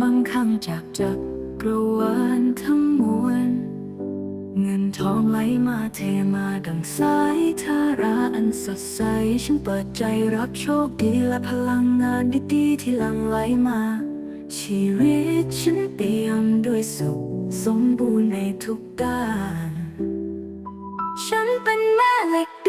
มั่งคั่งจากจักรวาลทั้งมวล เงินทองไหลมาเทมาดังสายทาราอันสดใส ฉันเปิดใจรับโชคดีและพลังงานดีๆที่หลั่งไหลมา ชีวิตฉันเปี่ยมด้วยสุข สมบูรณ์ในทุกด้าน ฉันเป็นแม่เหล็ก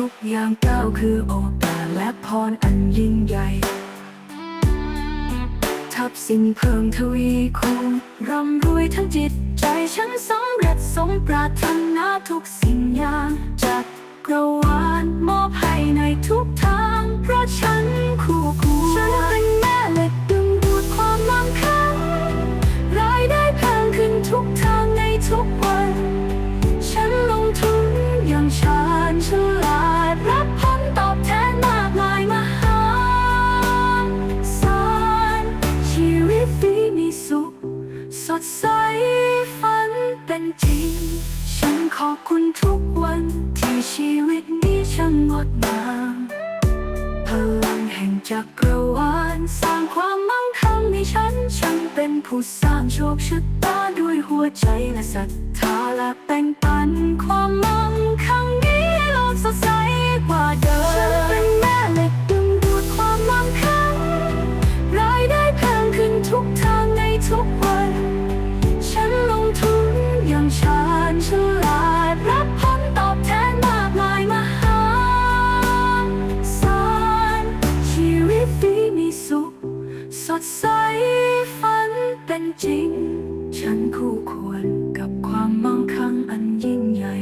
ทุกอย่างก้าวคือโอกาสและพรอันยิ่งใหญ่ ทับสิ่งเพิ่มทวีคูณร่ำรวยทั้งจิต ใจฉันสำเร็จสมปรารถนาทุกสิ่งอย่างจากกระวานมอบให้ในทุกทาง เพราะฉันคู่ควรฉันเป็นแม่เหล็กดึงดูดความมั่งคั่งรายได้เพิ่มขึ้นทุกทางในทุกวัน ดงามพลังแห่งจักรวาลสร้างความมั่งคั่งในฉัน ฉันเป็นผู้สร้างโชคชะตาด้วยหัวใจและศรัทธาและแบ่งปันความ ฝันเป็นจริง ฉันคู่ควรกับความมั่งคั่งอันยิ่งใหญ่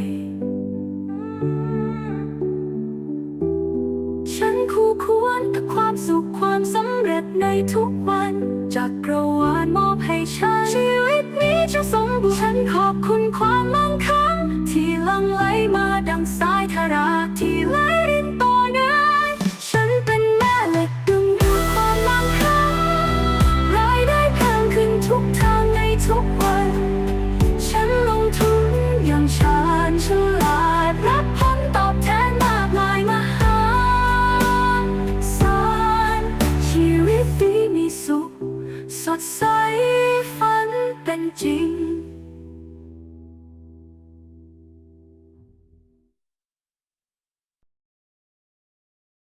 ฉันคู่ควรกับความสุขความสำเร็จในทุกวัน จากกระวานมอบให้ฉัน ชีวิตนี้จะสมบูรณ์ ฉันขอบคุณความ ดใสฝันเป็นจริง